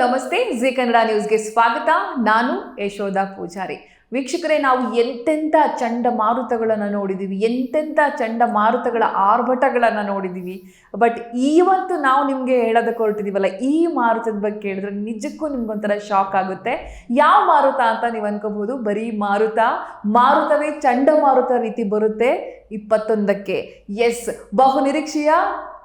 ನಮಸ್ತೆ. ಜಿ ಕನ್ನಡ ನ್ಯೂಸ್ಗೆ ಸ್ವಾಗತ. ನಾನು ಯಶೋಧ ಪೂಜಾರಿ. ವೀಕ್ಷಕರೇ, ನಾವು ಎಂತೆಂಥ ಚಂಡಮಾರುತಗಳನ್ನು ನೋಡಿದ್ದೀವಿ ಎಂತೆಂಥ ಚಂಡಮಾರುತಗಳ ಆರ್ಭಟಗಳನ್ನು ನೋಡಿದ್ದೀವಿ ಬಟ್ ಇವತ್ತು ನಾವು ನಿಮಗೆ ಹೇಳೋದಕ್ಕೆ ಹೊರಟಿದ್ದೀವಲ್ಲ ಈ ಮಾರುತದ ಬಗ್ಗೆ ಕೇಳಿದ್ರೆ ನಿಜಕ್ಕೂ ನಿಮ್ಗೊಂಥರ ಶಾಕ್ ಆಗುತ್ತೆ. ಯಾವ ಮಾರುತ ಅಂತ ನೀವು ಅನ್ಕೋಬಹುದು? ಬರೀ ಮಾರುತ. ಮಾರುತವೇ ಚಂಡಮಾರುತ ರೀತಿ ಬರುತ್ತೆ. ಇಪ್ಪತ್ತೊಂದಕ್ಕೆ. ಎಸ್ ಬಹು ನಿರೀಕ್ಷೆಯ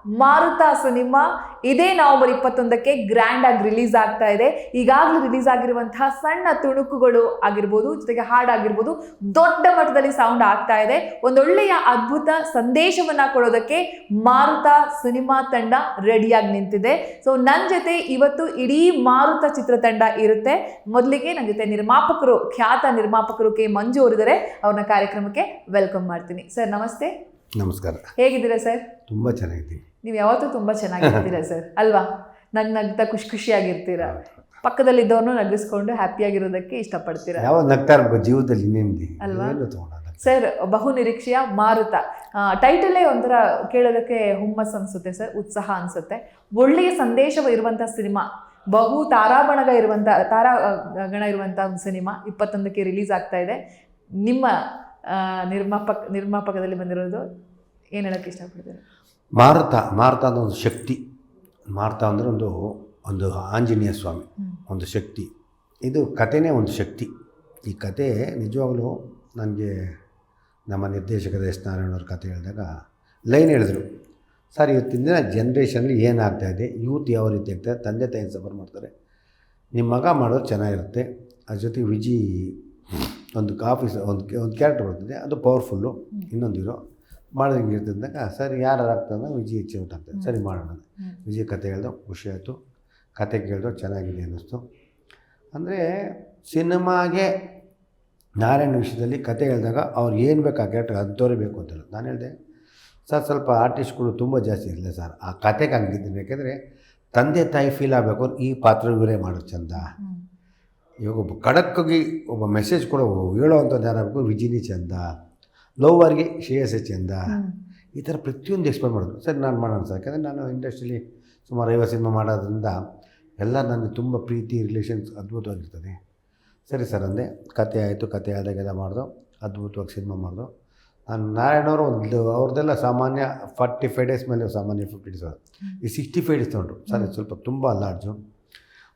ಮಾರುತ ಸಿನಿಮಾ. ಇದೇ ನವೆಂಬರ್ ಇಪ್ಪತ್ತೊಂದಕ್ಕೆ ಗ್ರ್ಯಾಂಡ್ ಆಗಿ ರಿಲೀಸ್ ಆಗ್ತಾ ಇದೆ. ಈಗಾಗಲೇ ರಿಲೀಸ್ ಆಗಿರುವಂತಹ ಸಣ್ಣ ತುಣುಕುಗಳು ಆಗಿರ್ಬೋದು ಜೊತೆಗೆ ಹಾಡಾಗಿರ್ಬೋದು ದೊಡ್ಡ ಮಟ್ಟದಲ್ಲಿ ಸೌಂಡ್ ಆಗ್ತಾ ಇದೆ. ಒಂದೊಳ್ಳೆಯ ಅದ್ಭುತ ಸಂದೇಶವನ್ನ ಕೊಡೋದಕ್ಕೆ ಮಾರುತ ಸಿನಿಮಾ ತಂಡ ರೆಡಿಯಾಗಿ ನಿಂತಿದೆ. ಸೊ ನನ್ನ ಜೊತೆ ಇವತ್ತು ಇಡೀ ಮಾರುತ ಚಿತ್ರತಂಡ ಇರುತ್ತೆ. ಮೊದಲಿಗೆ ನನ್ನ ಜೊತೆ ನಿರ್ಮಾಪಕರು ಖ್ಯಾತ ನಿರ್ಮಾಪಕರು ಕೆ. ಮಂಜು ಅವರಿದ್ದಾರೆ. ಅವ್ರನ್ನ ಕಾರ್ಯಕ್ರಮಕ್ಕೆ ವೆಲ್ಕಮ್ ಮಾಡ್ತೀನಿ. ಸರ್ ನಮಸ್ತೆ. ನಮಸ್ಕಾರ. ಹೇಗಿದ್ದೀರಾ ಸರ್? ತುಂಬ ಚೆನ್ನಾಗಿದ್ದೀನಿ ನೀವು ಯಾವತ್ತೂ ತುಂಬ ಚೆನ್ನಾಗಿರ್ತೀರಾ ಸರ್. ಅಲ್ವಾ? ನಗ್ ನಗ್ತಾ ಖುಷಿ ಖುಷಿಯಾಗಿರ್ತೀರ. ಪಕ್ಕದಲ್ಲಿದ್ದವ್ರನ್ನೂ ನಗಿಸ್ಕೊಂಡು ಹ್ಯಾಪಿಯಾಗಿರೋದಕ್ಕೆ ಇಷ್ಟಪಡ್ತೀರಾ. ಯಾವ ನಗ್ತಾ ಇರ್ಬೇಕು ಜೀವನದಲ್ಲಿ ಇನ್ನೇನಿದೆ ಅಲ್ವಾ? ಸರ್ ಬಹು ನಿರೀಕ್ಷೆಯ ಮಾರುತ. ಟೈಟಲೇ ಒಂಥರ ಕೇಳೋದಕ್ಕೆ ಹುಮ್ಮಸ್ ಅನಿಸುತ್ತೆ ಸರ್. ಉತ್ಸಾಹ ಅನಿಸುತ್ತೆ. ಒಳ್ಳೆಯ ಸಂದೇಶ ಇರುವಂಥ ಸಿನಿಮಾ. ಬಹು ತಾರಾಬಣಗ ಇರುವಂಥ ತಾರಾ ಗಣ ಇರುವಂಥ ಒಂದು ಸಿನಿಮಾ ಇಪ್ಪತ್ತೊಂದಕ್ಕೆ ರಿಲೀಸ್ ಆಗ್ತಾ ಇದೆ. ನಿಮ್ಮ ನಿರ್ಮಾಪಕ ನಿರ್ಮಾಪಕದಲ್ಲಿ ಬಂದಿರೋದು ಏನು ಹೇಳೋಕ್ಕೆ ಇಷ್ಟಪಡ್ತೀರಾ? ಮಾರುತ ಮಾರುತ ಅನ್ನೋ ಒಂದು ಶಕ್ತಿ. ಮಾರುತ ಅಂದರೆ ಒಂದು ಒಂದು ಆಂಜನೇಯ ಸ್ವಾಮಿ ಒಂದು ಶಕ್ತಿ. ಇದು ಕಥೆನೇ ಒಂದು ಶಕ್ತಿ. ಈ ಕತೆ ನಿಜವಾಗಲೂ ನನಗೆ ನಮ್ಮ ನಿರ್ದೇಶಕರ ಎಸ್ ನಾರಾಯಣವ್ರ ಕತೆ ಹೇಳಿದಾಗ ಲೈನ್ ಹೇಳಿದರು. ಸರ್ ಇವತ್ತಿನ ದಿನ ಜನ್ರೇಷನಲ್ಲಿ ಏನಾಗ್ತಾ ಇದೆ? ಯೂತ್ ಯಾವ ರೀತಿ ಆಗ್ತದೆ ತಂದೆ ತಾಯಿ ಸಫರ್ ಮಾಡ್ತಾರೆ. ನಿಮ್ಮ ಮಗ ಮಾಡೋದು ಚೆನ್ನಾಗಿರುತ್ತೆ. ಅದ್ರ ಜೊತೆ ವಿಜಿ ಒಂದು ಕಾಫಿ ಒಂದು ಒಂದು ಕ್ಯಾರೆಕ್ಟರ್ ಬರ್ತದೆ. ಅದು ಪವರ್ಫುಲ್ಲು. ಇನ್ನೊಂದು ಹೀರೋ. ಮಾಡೋದು ಇರ್ತಿದ್ದಾಗ ಸರಿ ಯಾರು ಆಗ್ತದೆ ವಿಜಿ ಹೆಚ್ಚು ಅಂತ ಆಗ್ತದೆ ಸರಿ ಮಾಡೋಣ. ವಿಜಯ್ ಕತೆ ಹೇಳ್ದು ಖುಷಿ ಆಯಿತು. ಕತೆ ಕೇಳಿದ್ರು ಚೆನ್ನಾಗಿದೆ ಅನ್ನಿಸ್ತು. ಅಂದರೆ ಸಿನಿಮಾಗೆ ನಾರಾಯಣ ವಿಷಯದಲ್ಲಿ ಕತೆ ಹೇಳಿದಾಗ ಅವ್ರು ಏನು ಬೇಕು ಆ ಕ್ಯಾರೆಕ್ಟರ್ ಅಂಥವ್ರೇ ಬೇಕು ಹೇಳಿ ನಾನು ಹೇಳಿದೆ ಸರ್ ಸ್ವಲ್ಪ ಆರ್ಟಿಸ್ಟ್ಗಳು ತುಂಬ ಜಾಸ್ತಿ ಇರಲಿಲ್ಲ ಸರ್. ಆ ಕತೆಗೆ ಹಂಗಿದ್ದೀನಿ. ಯಾಕೆಂದರೆ ತಂದೆ ತಾಯಿ ಫೀಲ್ ಆಗಬೇಕು ಈ ಪಾತ್ರ ಇವರೇ ಮಾಡೋದು ಚಂದ. ಇವಾಗ ಒಬ್ಬ ಖಡಕ್ಕಾಗಿ ಒಬ್ಬ ಮೆಸೇಜ್ ಕೊಡೋ ಹೇಳೋವಂಥದ್ದು ಯಾರಾಗಬೇಕು ವಿಜಿನಿ ಚಂದ. ಲವ್ವರ್ಗೆ ಶ್ರೇಯಸ್ ಚಂದ. ಈ ಥರ ಪ್ರತಿಯೊಂದು ಎಕ್ಸ್ಪ್ಲೇನ್ ಮಾಡೋದು ಸರಿ ನಾನು ಮಾಡೋಣ ಸರ್. ಯಾಕಂದರೆ ನಾನು ಇಂಡಸ್ಟ್ರಿಲಿ ಸುಮಾರು ಐವತ್ತು ಸಿನಿಮಾ ಮಾಡೋದ್ರಿಂದ ಎಲ್ಲ ನನಗೆ ತುಂಬ ಪ್ರೀತಿ ರಿಲೇಷನ್ಸ್ ಅದ್ಭುತವಾಗಿರ್ತದೆ. ಸರಿ ಸರ್ ಅಂದೆ. ಕತೆ ಆಯಿತು ಕತೆ ಆದಾಗೆಲ್ಲ ಮಾಡಿದೋ ಅದ್ಭುತವಾಗಿ ಸಿನಿಮಾ ಮಾಡಿದೋ. ನಾನು ನಾರಾಯಣವರು ಒಂದು ಅವ್ರದ್ದೆಲ್ಲ ಸಾಮಾನ್ಯ ಫಾರ್ಟಿ ಫೈವ್ ಡೇಸ್ ಮೇಲೆ ಸಾಮಾನ್ಯ ಫಿಫ್ಟಿ ಡೇಸ್ ಈ ಸಿಕ್ಸ್ಟಿ ಫೈವ್ ಡೇಸ್ ತೊಗೊಂಡ್ರು. ಸರ್ ಸ್ವಲ್ಪ ತುಂಬ ಲಾರ್ಜು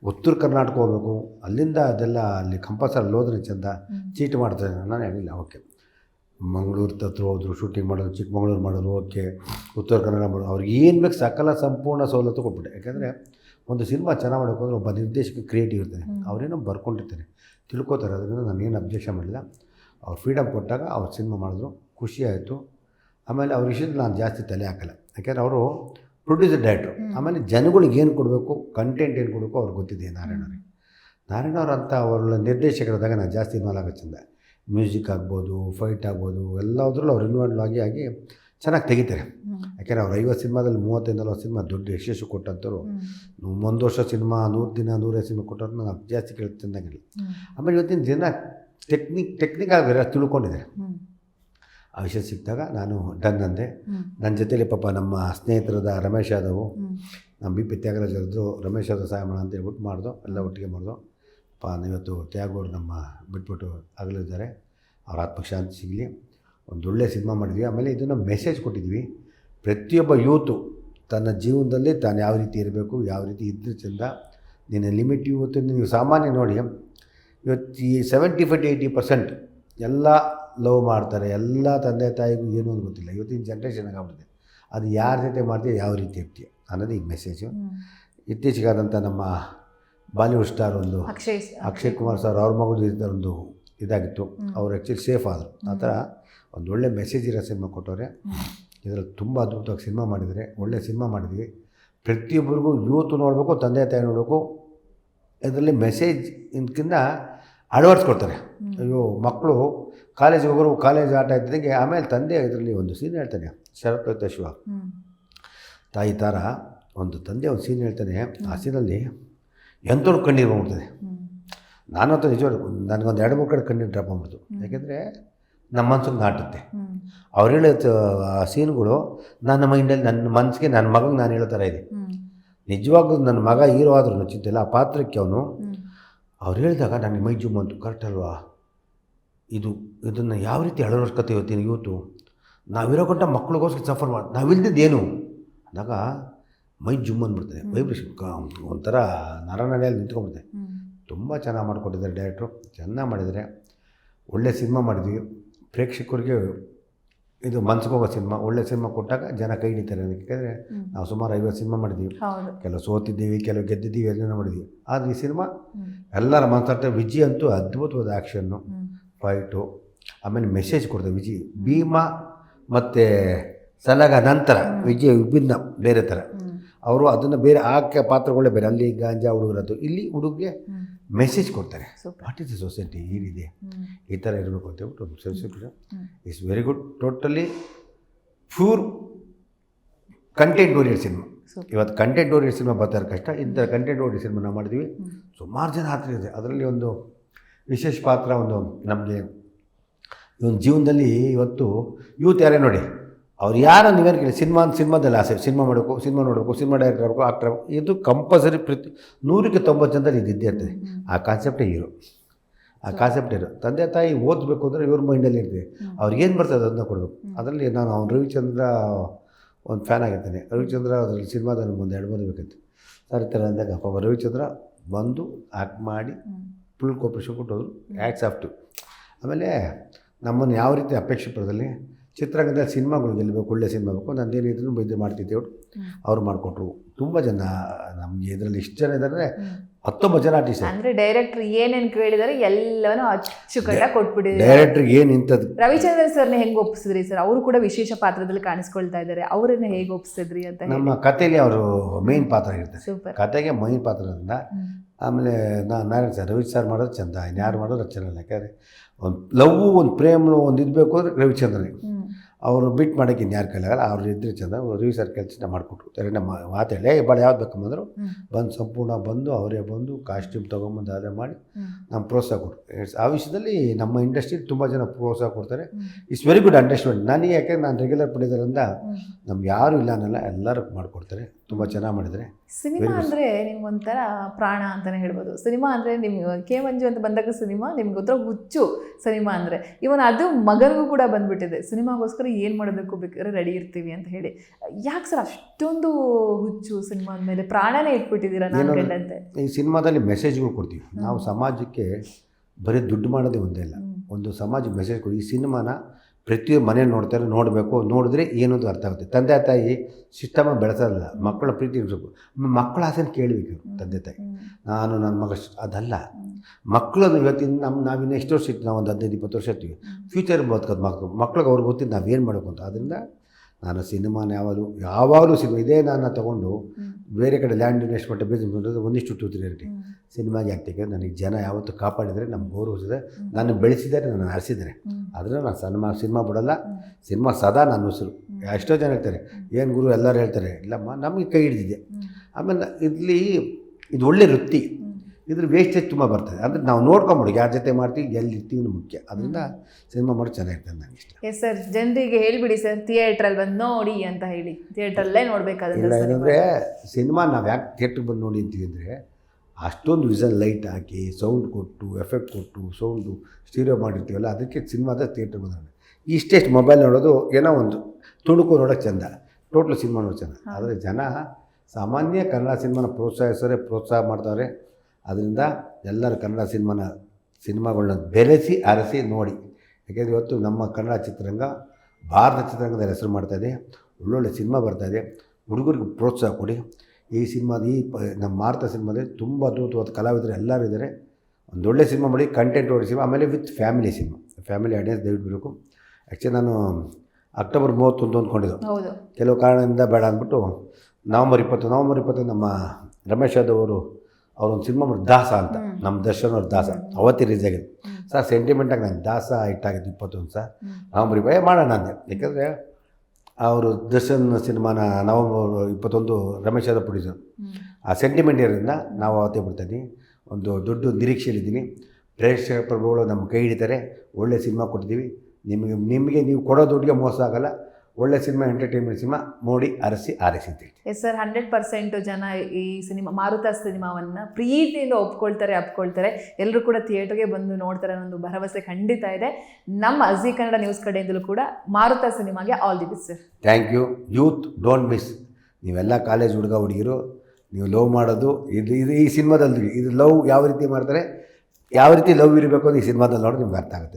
ಉತ್ತರ ಕರ್ನಾಟಕ ಹೋಗ್ಬೇಕು. ಅಲ್ಲಿಂದ ಅದೆಲ್ಲ ಅಲ್ಲಿ ಕಂಪಲ್ಸರಿ ಹೋದ್ರೆ ಚಂದ. ಚೀಟ್ ಮಾಡ್ತಾರೆ ನಾನು ಹೇಳಿಲ್ಲ ಓಕೆ. ಮಂಗಳೂರು ತತ್ರ ಹೋದರು ಶೂಟಿಂಗ್ ಮಾಡೋದು ಚಿಕ್ಕಮಗಳೂರು ಮಾಡೋರು ಓಕೆ. ಉತ್ತರ ಕನ್ನಡ ಮಾಡೋದು. ಅವ್ರಿಗೆ ಏನು ಬೇಕು ಸಕಲ ಸಂಪೂರ್ಣ ಸವಲತ್ತು ಕೊಟ್ಬಿಟ್ಟೆ. ಯಾಕೆಂದರೆ ಒಂದು ಸಿನಿಮಾ ಚೆನ್ನಾಗಿ ಮಾಡೋಕೆ ಹೋದ್ರೆ ಒಬ್ಬ ನಿರ್ದೇಶಕ ಕ್ರಿಯೇಟಿವ್ ಇರ್ತಾನೆ. ಅವರೇನೋ ಬರ್ಕೊಂಡಿರ್ತಾರೆ. ತಿಳ್ಕೊತಾರೆ. ಅದರಿಂದ ನಾನು ಏನು ಅಬ್ಜೆಕ್ಷನ್ ಮಾಡಿಲ್ಲ ಅವ್ರು ಫ್ರೀಡಮ್ ಕೊಟ್ಟಾಗ ಅವ್ರು ಸಿನಿಮಾ ಮಾಡಿದ್ರು. ಖುಷಿ ಆಯಿತು. ಆಮೇಲೆ ಅವ್ರ ವಿಷಯದ ನಾನು ಜಾಸ್ತಿ ತಲೆ ಹಾಕಲ್ಲ. ಯಾಕೆಂದರೆ ಅವರು ಪ್ರೊಡ್ಯೂಸರ್ ಡೈರೆಕ್ಟ್ರು. ಆಮೇಲೆ ಜನಗಳಿಗೆ ಏನು ಕೊಡಬೇಕು ಕಂಟೆಂಟ್ ಏನು ಕೊಡಬೇಕು ಅವ್ರಿಗೆ ಗೊತ್ತಿದೆ ನಾರಾಯಣವ್ರಿಗೆ ನಾರಾಯಣವ್ರು ಅಂತ ಅವರ ನಿರ್ದೇಶಕರಾದಾಗ ನಾನು ಜಾಸ್ತಿ ಇನ್ವಾಲ್ವ್ ಆಗೋ ಚಂದ. ಮ್ಯೂಸಿಕ್ ಆಗ್ಬೋದು ಫೈಟ್ ಆಗ್ಬೋದು ಎಲ್ಲದರಲ್ಲೂ ಅವ್ರು ಇನ್ವಾಲ್ವ್ ಆಗಿ ಆಗಿ ಚೆನ್ನಾಗಿ ತೆಗಿತಾರೆ. ಯಾಕೆಂದರೆ ಅವ್ರು ಐವತ್ತು ಸಿನಿಮಾದಲ್ಲಿ ಮೂವತ್ತೈದು ನಲ್ವತ್ತು ಸಿನಿಮಾ ದೊಡ್ಡ ಯಶಸ್ಸು ಕೊಟ್ಟಂಥವ್ರು. ಒಂದು ವರ್ಷ ಸಿನಿಮಾ ನೂರು ದಿನ ನೂರೈದು ಸಿನಿಮಾ ಕೊಟ್ಟವ್ರು ನಾನು ಜಾಸ್ತಿ ಕೇಳಿ ಚೆನ್ನಾಗಿಲ್ಲ ಆಮೇಲೆ ಇವತ್ತಿನ ದಿನ ಟೆಕ್ನಿಕ್ ಟೆಕ್ನಿಕಲ್ ಬೇರೆ ತಿಳ್ಕೊಂಡಿದ್ದಾರೆ. ಆ ವಿಷಯ ಸಿಕ್ಕಿದಾಗ ನಾನು ಡನ್ ಅಂದೆ. ನನ್ನ ಜೊತೇಲಿ ಪಾಪ ನಮ್ಮ ಸ್ನೇಹಿತರಾದ ರಮೇಶ್ ಯಾದವ್ ನಮ್ಮ ಬಿ ಪಿ ತ್ಯಾಗರಾಜ್ ಅವ್ರದ್ದು ರಮೇಶ್ ಯಾದವ್ ಸಹಾಯ ಮಾಡೋಣ ಅಂತ ಹೇಳ್ಬಿಟ್ಟು ಮಾಡ್ದು ಎಲ್ಲ ಒಟ್ಟಿಗೆ ಮಾಡ್ದು. ಪಾ ಇವತ್ತು ತ್ಯಾಗೋರು ನಮ್ಮ ಬಿಟ್ಬಿಟ್ಟು ಆಗಲಿದ್ದಾರೆ ಅವ್ರ ಆತ್ಮಶಾಂತಿ ಸಿಗಲಿ. ಒಂದು ಒಳ್ಳೆಯ ಸಿನಿಮಾ ಮಾಡಿದ್ವಿ. ಆಮೇಲೆ ಇದನ್ನು ಮೆಸೇಜ್ ಕೊಟ್ಟಿದ್ವಿ. ಪ್ರತಿಯೊಬ್ಬ ಯೂತು ತನ್ನ ಜೀವನದಲ್ಲಿ ತಾನು ಯಾವ ರೀತಿ ಇರಬೇಕು ಯಾವ ರೀತಿ ಇದ್ರೆ ಚಂದ. ನಿನ್ನ ಲಿಮಿಟ್ ಇವತ್ತು ನೀವು ಸಾಮಾನ್ಯ ನೋಡಿ. ಇವತ್ತು ಈ ಸೆವೆಂಟಿ ಫೈವ್ ಏಯ್ಟಿ ಪರ್ಸೆಂಟ್ ಎಲ್ಲ ಲವ್ ಮಾಡ್ತಾರೆ. ಎಲ್ಲ ತಂದೆ ತಾಯಿಗೂ ಏನೂ ಅಂತ ಗೊತ್ತಿಲ್ಲ. ಇವತ್ತಿನ ಜನ್ರೇಷನ್ ಆಗಿಬಿಡುತ್ತೆ ಅದು ಯಾರ ಜೊತೆ ಮಾಡ್ತೀಯ ಯಾವ ರೀತಿ ಇರ್ತೀಯ ಅನ್ನೋದು ಈಗ ಮೆಸೇಜು. ಇತ್ತೀಚೆಗಾದಂಥ ನಮ್ಮ ಬಾಲಿವುಡ್ ಸ್ಟಾರ್ ಒಂದು ಅಕ್ಷಯ್ ಕುಮಾರ್ ಸರ್ ಅವ್ರ ಮಗಳು ಇದ್ದ ಒಂದು ಇದಾಗಿತ್ತು. ಅವ್ರು ಆ್ಯಕ್ಚುಲಿ ಸೇಫ್ ಆದರು. ಆ ಥರ ಒಂದು ಒಳ್ಳೆ ಮೆಸೇಜ್ ಇರೋ ಸಿನಿಮಾ ಕೊಟ್ಟವ್ರೆ. ಇದರಲ್ಲಿ ತುಂಬ ಅದ್ಭುತವಾಗಿ ಸಿನಿಮಾ ಮಾಡಿದರೆ ಒಳ್ಳೆ ಸಿನಿಮಾ ಮಾಡಿದ್ವಿ. ಪ್ರತಿಯೊಬ್ಬರಿಗೂ ಯೂತ್ ನೋಡಬೇಕು ತಂದೆ ತಾಯಿ ನೋಡಬೇಕು. ಇದರಲ್ಲಿ ಮೆಸೇಜ್ ಇದಕ್ಕಿಂತ ಅಳವಡಿಸ್ಕೊಡ್ತಾರೆ. ಕೊಡ್ತಾರೆ ಅಯ್ಯೋ ಮಕ್ಕಳು ಕಾಲೇಜಿಗೆ ಹೋಗೋರು ಕಾಲೇಜ್ ಆಟ ಇದ್ದಂಗೆ ಆಮೇಲೆ ತಂದೆ ಇದರಲ್ಲಿ ಒಂದು ಸೀನ್ ಹೇಳ್ತಾನೆ ಶರತ್ ಶಿವ. ತಾಯಿ ತಾರ ಒಂದು ತಂದೆ ಒಂದು ಸೀನ್ ಹೇಳ್ತಾನೆ ಆ ಸೀನಲ್ಲಿ ಎಂಥವ್ರು ಕಣ್ಣೀರು ಬಂದ್ಬಿಡ್ತದೆ ನಾನಂತೂ ನಾನು ಅಂತ ನಿಜವಾಗ್ಲು ನನಗೊಂದು ಎರಡು ಮೂರು ಕಡೆ ಕಣ್ಣೀರು ಡ್ರಾಪ್ ಹ್ಮ್. ಯಾಕೆಂದರೆ ನಮ್ಮ ಮನ್ಸಿಗೆ ನಾಟುತ್ತೆ. ಅವ್ರು ಹೇಳೋ ಆ ಸೀನ್ಗಳು ನನ್ನ ಮೈಂಡಲ್ಲಿ ನನ್ನ ಮನಸ್ಸಿಗೆ ನನ್ನ ಮಗಂಗೆ ನಾನು ಹೇಳೋ ಥರ ಇದೆ. ನಿಜವಾಗ್ಲೂ ನನ್ನ ಮಗ ಹೀರೋ ಆದ್ರೂ ಚಿಂತೆ ಇಲ್ಲ ಆ ಪಾತ್ರಕ್ಕೆ ಅವನು. ಅವ್ರು ಹೇಳಿದಾಗ ನನಗೆ ಮೈ ಜುಮ್ ಅಂತು ಕರೆಕ್ಟ್ ಅಲ್ವಾ? ಇದು ಇದನ್ನು ಯಾವ ರೀತಿ ಅಳವಡಿಸ್ಕೊತೀವಿ ಇವತ್ತಿನ ಇವತ್ತು ನಾವಿರೋ ಗಂಟ ಮಕ್ಳಿಗೋಸ್ಕರ ಸಫರ್ ಮಾಡಿ ನಾವಿಲ್ದಿದ್ದೇನು ಅಂದಾಗ ಮೈ ಜುಮ್ ಅಂದ್ಬಿಡ್ತದೆ ವೈಬ್ರೇಷನ್ ಒಂಥರ ನರನಡೆಯಲ್ಲಿ ನಿಂತ್ಕೊಂಡ್ಬಿಡ್ತದೆ. ತುಂಬ ಚೆನ್ನಾಗಿ ಮಾಡಿಕೊಟ್ಟಿದ್ದಾರೆ ಡೈರೆಕ್ಟ್ರು ಚೆನ್ನಾಗಿ ಮಾಡಿದರೆ ಒಳ್ಳೆ ಸಿನಿಮಾ ಮಾಡಿದ್ವಿ. ಪ್ರೇಕ್ಷಕರಿಗೆ ಇದು ಮನ್ಸಿಗೆ ಹೋಗೋ ಸಿನಿಮಾ ಒಳ್ಳೆ ಸಿನಿಮಾ ಕೊಟ್ಟಾಗ ಜನ ಕೈ ಹಿಡಿತಾರೆ ಯಾಕೆಂದರೆ. ನಾವು ಸುಮಾರು ಐವತ್ತು ಸಿನಿಮಾ ಮಾಡಿದ್ದೀವಿ. ಕೆಲವು ಸೋತಿದ್ದೀವಿ ಕೆಲವು ಗೆದ್ದಿದ್ದೀವಿ ಎಲ್ಲ ಮಾಡಿದ್ವಿ ಆದರೆ ಈ ಸಿನಿಮಾ ಎಲ್ಲರ ಮಾತಾಡ್ತಾರೆ ವಿಜಿ ಅಂತೂ ಅದ್ಭುತವಾದ ಆ್ಯಕ್ಷನ್ನು. ಫೈಟು ಆಮೇಲೆ ಮೆಸೇಜ್ ಕೊಡ್ತೇವೆ ವಿಜಿ ಭೀಮಾ ಮತ್ತು ಸಲಗ ನಂತರ ವಿಜಯ್ ವಿಭಿನ್ನ ಬೇರೆ ಥರ. ಅವರು ಅದನ್ನು ಬೇರೆ ಆಕೆ ಪಾತ್ರಗಳೇ ಬೇರೆ. ಅಲ್ಲಿ ಗಾಂಜಾ ಹುಡುಗರದ್ದು. ಇಲ್ಲಿ ಹುಡುಗಿಗೆ ಮೆಸೇಜ್ ಕೊಡ್ತಾರೆ. ವಾಟ್ ಇಸ್ ದ ಸೊಸೈಟಿ ಏನಿದೆ. ಈ ಥರ ಇರಬೇಕು ಅಂತ ಹೇಳ್ಬಿಟ್ಟು society. It's very good totally pure content oriented cinema ಇವತ್ತು ಕಂಟೆಂಟ್ ಓರಿಯೆಡ್ ಸಿನಿಮಾ ಬರ್ತಾರೆ ಕಷ್ಟ. ಇಂಥ ಕಂಟೆಂಟ್ ಓರಿಯೆಡ್ ಸಿನಿಮಾ ನಾವು ಮಾಡಿದ್ವಿ. ಸುಮಾರು ಜನ ಹತ್ರ ಇದೆ. ಅದರಲ್ಲಿ ಒಂದು ವಿಶೇಷ ಪಾತ್ರ ಒಂದು ನಮಗೆ. ಒಂದು ಜೀವನದಲ್ಲಿ ಇವತ್ತು ಯೂತ್ ಯಾರೇ ನೋಡಿ ಅವ್ರು ಯಾರು ನೀವೇನು ಕೇಳಿ ಸಿನಿಮಾ ಸಿನಿಮಾದಲ್ಲಿ ಆಸೆ ಸಿನಿಮಾ ಮಾಡಬೇಕು ಸಿನಿಮಾ ನೋಡಬೇಕು ಸಿನಿಮಾ ಡೈರೆಕ್ಟರ್ ಆಗಬೇಕು ಆಕ್ಟರ್ ಆಗಬೇಕು ಇದು ಕಂಪಲ್ಸರಿ ಪ್ರತಿ ನೂರಕ್ಕೆ ತೊಂಬತ್ತು ಜನದಲ್ಲಿ ಇದು ಇದ್ದೇ ಇರ್ತದೆ. ಆ ಕಾನ್ಸೆಪ್ಟೇ ಇರು ಆ ಕಾನ್ಸೆಪ್ಟ್ ಇರೋ ತಂದೆ ತಾಯಿ ಓದಬೇಕು ಅಂದರೆ ಇವ್ರ ಮೈಂಡಲ್ಲಿ ಇರ್ತದೆ. ಅವ್ರಿಗೆ ಏನು ಬರ್ತದೆ ಅದನ್ನ ಕೊಡಬೇಕು. ಅದರಲ್ಲಿ ನಾನು ಅವ್ನು ರವಿಚಂದ್ರ ಒಂದು ಫ್ಯಾನ್ ಆಗಿರ್ತಾನೆ. ರವಿಚಂದ್ರ ಅದರಲ್ಲಿ ಸಿನಿಮಾದಲ್ಲಿ ಮುಂದೆ ಎರಡು ಮೂರು ಬೇಕಿತ್ತು ಸರ್ ಈ ಥರ ಅಂದಾಗ ಪಾಪ ರವಿಚಂದ್ರ ಬಂದು ಆ್ಯಕ್ಟ್ ಮಾಡಿ. ಫುಲ್ ಕೋಪರೇಷನ್ ಕೊಟ್ಟೋದ್ರು ಆ್ಯಕ್ಟ್ಸ್ ಆಫ್ ಟು ಆಮೇಲೆ ನಮ್ಮನ್ನು ಯಾವ ರೀತಿ ಅಪೇಕ್ಷೆ ಪಡದಲ್ಲಿ ಚಿತ್ರರಂಗದಲ್ಲಿ ಸಿನಿಮಾಗಳು ಗೆಲ್ಲಬೇಕು ಒಳ್ಳೆ ಸಿನಿಮಾ ಬೇಕು ನಾನು ಏನಿದ್ರು ಇದು ಮಾಡ್ತಿದ್ದೆ ಅವ್ರು. ಮಾಡಿಕೊಟ್ರು. ತುಂಬ ಜನ ನಮಗೆ ಇದರಲ್ಲಿ ಇಷ್ಟು ಜನ ಇದ್ದಾರೆ. ಹತ್ತೊಂಬತ್ತು ಜನ ಆರ್ಟಿಸ್ಟ್ ಅಂದ್ರೆ ಡೈರೆಕ್ಟರ್ ಏನೇನು ಕೇಳಿದಾರೆ ಎಲ್ಲವನ್ನೂ ಅಚ್ಚುಕಟ್ಟ ಕೊಟ್ಬಿಟ್ಟಿದೆ ಡೈರೆಕ್ಟ್ರಿಗೆ ಏನು ಇಂಥದ್ದು ರವಿಚಂದ್ರನ್ ಸರ್ನ ಹೆಂಗೆ ಒಪ್ಪಿಸಿದ್ರಿ ಸರ್? ಅವರು ಕೂಡ ವಿಶೇಷ ಪಾತ್ರದಲ್ಲಿ ಕಾಣಿಸ್ಕೊಳ್ತಾ ಇದ್ದಾರೆ. ಅವರನ್ನ ಹೇಗೆ ಒಪ್ಪಿಸಿದ್ರಿ ಅಂತ ನಮ್ಮ ಕಥೆಯಲ್ಲಿ ಅವರು ಮೇನ್ ಪಾತ್ರ ಇರ್ತಾರೆ ಸೂಪರ್. ಕತೆಗೆ ಮೈನ್ ಪಾತ್ರದಿಂದ ಆಮೇಲೆ ನಾ ನಾರಾಯಣ ಸರ್. ರವಿ ಸರ್ ಮಾಡೋದು ಚಂದ. ಇನ್ಯಾರು ಮಾಡೋದು ಅದು ಚೆನ್ನಾಗಿಲ್ಲ ಯಾಕಂದರೆ ಒಂದು ಲವ್ ಒಂದು ಪ್ರೇಮ ಒಂದು ಇದ್ಬೇಕು ಅಂದರೆ ರವಿಚಂದ್ರನಿಗೆ. ಅವರು ಬಿಟ್ ಮಾಡೋಕ್ಕೆ ಇನ್ಯಾರು ಕೈಲಾಗಲ್ಲ ಅವ್ರು ಇದ್ರೆ ಚಂದ ರವಿ ಸರ್ ಕೆಲಸ ಮಾಡಿಕೊಟ್ರು. ಎರಡನೇ ನಮ್ಮ ಮಾತೇಳಿ ಭಾಳ ಯಾವ್ದು ಬೇಕಂಬಂದರು. ಬಂದು ಸಂಪೂರ್ಣ ಬಂದು ಅವರೇ ಬಂದು ಕಾಸ್ಟ್ಯೂಮ್ ತೊಗೊಂಬಂದು ಅದೇ ಮಾಡಿ. ನಮ್ಮ ಪ್ರೋತ್ಸಾಹ ಕೊಟ್ಟರು ಆ ವಿಷಯದಲ್ಲಿ ನಮ್ಮ ಇಂಡಸ್ಟ್ರಿ ತುಂಬ ಜನ ಪ್ರೋತ್ಸಾಹ ಕೊಡ್ತಾರೆ. ಇಟ್ಸ್ ವೆರಿ ಗುಡ್ ಅಂಡರ್ಸ್ಟ್ಯಾಂಡ್ ನನಗೆ ಯಾಕೆ ನಾನು ರೆಗ್ಯುಲರ್ ಪಡೆಯೋದ್ರಿಂದ. ನಮ್ಗೆ ಯಾರು ಇಲ್ಲ ಅನ್ನಲ್ಲ ಎಲ್ಲರೂ ಮಾಡಿಕೊಡ್ತಾರೆ. ತುಂಬ ಚೆನ್ನಾಗಿ ಮಾಡಿದರೆ ಸಿನಿಮಾ ಅಂದರೆ ನಿಮ್ಗೊಂಥರ ಪ್ರಾಣ ಅಂತಲೇ ಹೇಳ್ಬೋದು. ಸಿನಿಮಾ ಅಂದರೆ ನಿಮ್ಗೆ ಕೆ ಮಂಜು ಅಂತ ಬಂದಾಗ ಸಿನಿಮಾ ನಿಮ್ಗೆ ಒಂಥರ ಹುಚ್ಚು ಸಿನಿಮಾ ಅಂದರೆ. ಇವನ್ ಅದು ಮಗನಿಗೂ ಕೂಡ ಬಂದ್ಬಿಟ್ಟಿದೆ. ಸಿನಿಮಾಗೋಸ್ಕರ ಏನ್ ಮಾಡಬೇಕು ಬೇಕಾದ್ರೆ ರೆಡಿ ಇರ್ತೀವಿ ಅಂತ ಹೇಳಿ. ಯಾಕೆ ಸರ್ ಅಷ್ಟೊಂದು ಹುಚ್ಚು ಸಿನಿಮಾದ ಮೇಲೆ ಪ್ರಾಣನೇ ಇಟ್ಬಿಟ್ಟಿದ್ದೀರಾ ನಾನು ಏನೋ- ಕಂಡಂತೆ? ಈ ಸಿನಿಮಾದಲ್ಲಿ ಮೆಸೇಜ್ಗಳು ಕೊಡ್ತೀವಿ. ನಾವು ಸಮಾಜಕ್ಕೆ ಬರೀ ದುಡ್ಡು ಮಾಡೋದೇ ಒಂದೇ ಇಲ್ಲ ಒಂದು ಸಮಾಜ ಮೆಸೇಜ್ ಕೊಡಿ. ಈ ಸಿನಿಮಾನ ಪ್ರತಿಯೊಂದು ಮನೆ ನೋಡ್ತಾರೆ ನೋಡಬೇಕು ನೋಡಿದ್ರೆ ಏನೊಂದು ಅರ್ಥ ಆಗುತ್ತೆ. ತಂದೆ ತಾಯಿ ಸಿಸ್ಟಮ ಬೆಳೆಸೋದಲ್ಲ ಮಕ್ಕಳ ಪ್ರೀತಿ ಇರಬೇಕು. ಮಕ್ಕಳ ಆಸೆನ ಕೇಳಬೇಕು ತಂದೆ ತಾಯಿ. ನಾನು ನನ್ನ ಮಗ ಅದಲ್ಲ. ಮಕ್ಕಳನ್ನು ಇವತ್ತಿನ ನಮ್ಮ ನಾವಿನ್ನ ಎಷ್ಟು ವರ್ಷ ಇತ್ತು ನಾವು ಒಂದು ಹದಿನೈದು ಇಪ್ಪತ್ತು ವರ್ಷ ಇರ್ತೀವಿ. ಫ್ಯೂಚರ್ ಬದುಕೋದು ಮಕ್ಕಳು ಮಕ್ಳಿಗೆ ಅವ್ರಿಗೆ ಗೊತ್ತಿದ್ದು ನಾವೇನು ಮಾಡಬೇಕು ಅಂತ. ಅದರಿಂದ ನಾನು ಸಿನಿಮಾನ ಯಾವಾಗಲೂ ಯಾವಾಗಲೂ ಸಿನಿಮಾ ಇದೇ ನಾನು ತಗೊಂಡು ಬೇರೆ ಕಡೆ ಲ್ಯಾಂಡ್ ಇನ್ವೆಸ್ಟ್ಮೆಂಟ್ ಬಿಸ್ನೆಸ್ ಮಾಡೋದು ಒಂದಿಷ್ಟು ಟು ತ್ರೀ ರೇಟಿ. ಸಿನಿಮಾಗೆ ಆಗ್ತಿಗೆ ನನಗೆ ಜನ ಯಾವತ್ತು ಕಾಪಾಡಿದರೆ ನಮ್ಮ ಗೌರವಿಸಿದೆ. ನಾನು ಬೆಳೆಸಿದರೆ ನಾನು ಹರಿಸಿದರೆ. ಆದರೆ ನಾನು ಸಿನಿಮಾ ಸಿನಿಮಾ ಬಿಡೋಲ್ಲ. ಸಿನಿಮಾ ಸದಾ ನನ್ನ ಉಸಿರು. ಎಷ್ಟೋ ಜನ ಹೇಳ್ತಾರೆ ಏನು ಗುರು ಎಲ್ಲರೂ ಹೇಳ್ತಾರೆ ಇಲ್ಲಮ್ಮ ನಮಗೆ ಕೈ ಹಿಡಿದಿದೆ. ಆಮೇಲೆ ಇಲ್ಲಿ ಇದು ಒಳ್ಳೆ ವೃತ್ತಿ. ಇದ್ರ ವೇಸ್ಟೇಜ್ ತುಂಬ ಬರ್ತದೆ. ಅಂದರೆ ನಾವು ನೋಡ್ಕೊಂಬಿಡಿ ಯಾರ ಜೊತೆ ಮಾಡ್ತೀವಿ ಎಲ್ಲಿ ಇರ್ತೀವಿ ಅನ್ನೋದು ಮುಖ್ಯ. ಅದರಿಂದ ಸಿನಿಮಾ ಮಾಡೋದು ಚೆನ್ನಾಗಿರ್ತದೆ ನನಗೆ ಇಷ್ಟ. ಎಸ್ ಸರ್ ಜನರಿಗೆ ಹೇಳಿಬಿಡಿ ಸರ್ ಥಿಯೇಟ್ರಲ್ಲಿ ಬಂದು ನೋಡಿ ಅಂತ ಹೇಳಿ. ಥಿಯೇಟ್ರಲ್ಲೇ ನೋಡಬೇಕಾದ್ರೆ ಏನಂದರೆ ಸಿನಿಮಾ ನಾವು ಯಾಕೆ ಥಿಯೇಟ್ರಿಗೆ ಬಂದು ನೋಡಿ ಅಂತೀವಿ ಅಂದರೆ ಅಷ್ಟೊಂದು ವಿಸಲ್ ಲೈಟ್ ಹಾಕಿ ಸೌಂಡ್ ಕೊಟ್ಟು ಎಫೆಕ್ಟ್ ಕೊಟ್ಟು ಸೌಂಡು ಸ್ಟೀರಿಯೋ ಮಾಡಿರ್ತೀವಲ್ಲ ಅದಕ್ಕೆ ಸಿನಿಮಾದ ಥಿಯೇಟ್ರಿಗೆ ಬಂದ ಇಷ್ಟೆಷ್ಟು ಮೊಬೈಲ್ ನೋಡೋದು ಏನೋ ಒಂದು ತುಣುಕು ನೋಡೋಕ್ಕೆ ಚೆಂದ. ಟೋಟ್ಲ್ ಸಿನಿಮಾ ನೋಡೋದು ಚೆಂದ. ಆದರೆ ಜನ ಸಾಮಾನ್ಯ ಕನ್ನಡ ಸಿನಿಮಾನ ಪ್ರೋತ್ಸಾಹಿಸೋರೆ ಪ್ರೋತ್ಸಾಹ ಮಾಡ್ತಾರೆ ಅದರಿಂದ ಎಲ್ಲರೂ ಕನ್ನಡ ಸಿನಿಮಾನ ಸಿನಿಮಾಗಳನ್ನ ಬೆರೆಸಿ ಅರಸಿ ನೋಡಿ. ಯಾಕೆಂದರೆ ಇವತ್ತು ನಮ್ಮ ಕನ್ನಡ ಚಿತ್ರರಂಗ ಭಾರತ ಚಿತ್ರರಂಗದಲ್ಲಿ ಹೆಸರು ಮಾಡ್ತಾಯಿದೆ ಒಳ್ಳೊಳ್ಳೆ ಸಿನಿಮಾ ಬರ್ತಾಯಿದೆ ಹುಡುಗರಿಗೆ ಪ್ರೋತ್ಸಾಹ ಕೊಡಿ. ಈ ಸಿನಿಮಾದ ಈ ಪ ನಮ್ಮ ಭಾರತ ಸಿನಿಮಾದಲ್ಲಿ ತುಂಬ ಅದ್ಭುತವಾದ ಕಲಾವಿದರು ಎಲ್ಲರೂ ಇದ್ದಾರೆ. ಒಂದೊಳ್ಳೆ ಸಿನಿಮಾ ಮಾಡಿ ಕಂಟೆಂಟ್ ಓಡಿ ಸಿನಿಮಾ ಆಮೇಲೆ with family cinema. Family audience ದಯವಿಟ್ಟು ಬರಬೇಕು ಆ್ಯಕ್ಚುಲಿ ನಾನು ಅಕ್ಟೋಬರ್ ಮೂವತ್ತೊಂದು ಅಂದ್ಕೊಂಡಿದ್ದು. ಕೆಲವು ಕಾರಣದಿಂದ ಬೇಡ ಅಂದ್ಬಿಟ್ಟು ನವಂಬರ್ ಇಪ್ಪತ್ತು ನವಂಬರ್ ಇಪ್ಪತ್ತು ನಮ್ಮ ರಮೇಶ್ ಯಾದವ್ ಅವರು ಅವರೊಂದು ಸಿನಿಮಾ ದಾಸ ಅಂತ. ನಮ್ಮ ದರ್ಶನ್ ಅವ್ರ ದಾಸ ಅವತ್ತೇ ರಿಲೀಸ್ ಆಗಿದೆ ಸರ್ ಸೆಂಟಿಮೆಂಟಾಗಿ ನಾನು ದಾಸ ಇಟ್ಟಾಗಿದ್ದು ಇಪ್ಪತ್ತೊಂದು ಸರ್. ನವಂಬರ್ ಇಪ್ಪ ಮಾಡೋಣ ಅಂದೆ. ಯಾಕಂದರೆ ಅವರು ದರ್ಶನ್ ಸಿನಿಮಾನ ನವಂಬರ್ ಇಪ್ಪತ್ತೊಂದು ರಮೇಶ್ ಯಾದವ್ ಪ್ರೊಡ್ಯೂಸರ್ ಆ ಸೆಂಟಿಮೆಂಟ್ ಇರೋದ್ರಿಂದ ನಾವು ಅವತ್ತೇ ಬಿಡ್ತೀನಿ ಒಂದು ದೊಡ್ಡ ನಿರೀಕ್ಷೆಯಲ್ಲಿದ್ದೀನಿ ಪ್ರೇಕ್ಷಕ ಪ್ರಭುಗಳು ನಮ್ಮ ಕೈ ಹಿಡಿತಾರೆ. ಒಳ್ಳೆ ಸಿನಿಮಾ ಕೊಟ್ಟಿದ್ದೀವಿ. ನಿಮಗೆ ನಿಮಗೆ ನೀವು ಕೊಡೋ ದುಡ್ಡಿಗೆ ಮೋಸ ಆಗಲ್ಲ. ಒಳ್ಳೆ ಸಿನಿಮಾ ಎಂಟರ್ಟೈನ್ಮೆಂಟ್ ಸಿನಿಮಾ ನೋಡಿ ಅರಸಿ ಆರಿಸಿ ಎಸ್ ಸರ್ ಹಂಡ್ರೆಡ್ ಪರ್ಸೆಂಟ್ ಜನ ಈ ಸಿನಿಮಾ ಮಾರುತ ಸಿನಿಮಾವನ್ನು ಪ್ರೀತಿಯಿಂದ ಒಪ್ಕೊಳ್ತಾರೆ ಅಪ್ಕೊಳ್ತಾರೆ. ಎಲ್ಲರೂ ಕೂಡ ಥಿಯೇಟರ್ಗೆ ಬಂದು ನೋಡ್ತಾರೆ ಅನ್ನೋ ಒಂದು ಭರವಸೆ ಖಂಡಿತ ಇದೆ. ನಮ್ಮ ಅಜಿ ಕನ್ನಡ ನ್ಯೂಸ್ ಕಡೆಯಿಂದಲೂ ಕೂಡ ಮಾರುತ ಸಿನಿಮಾಗೆ all the best sir thank you youth don't miss ನೀವೆಲ್ಲ ಕಾಲೇಜ್ ಹುಡುಗ ಹುಡುಗಿರು ನೀವು ಲವ್ ಮಾಡೋದು ಇದು ಇದು ಈ ಸಿನಿಮಾದಲ್ಲಿ ಇದು ಲವ್ ಯಾವ ರೀತಿ ಮಾಡ್ತಾರೆ ಯಾವ ರೀತಿ ಲವ್ ಇರಬೇಕು ಅಂತ ಈ ಸಿನಿಮಾದಲ್ಲಿ ನೋಡಿ ನಿಮ್ಗೆ ಅರ್ಥ ಆಗುತ್ತೆ.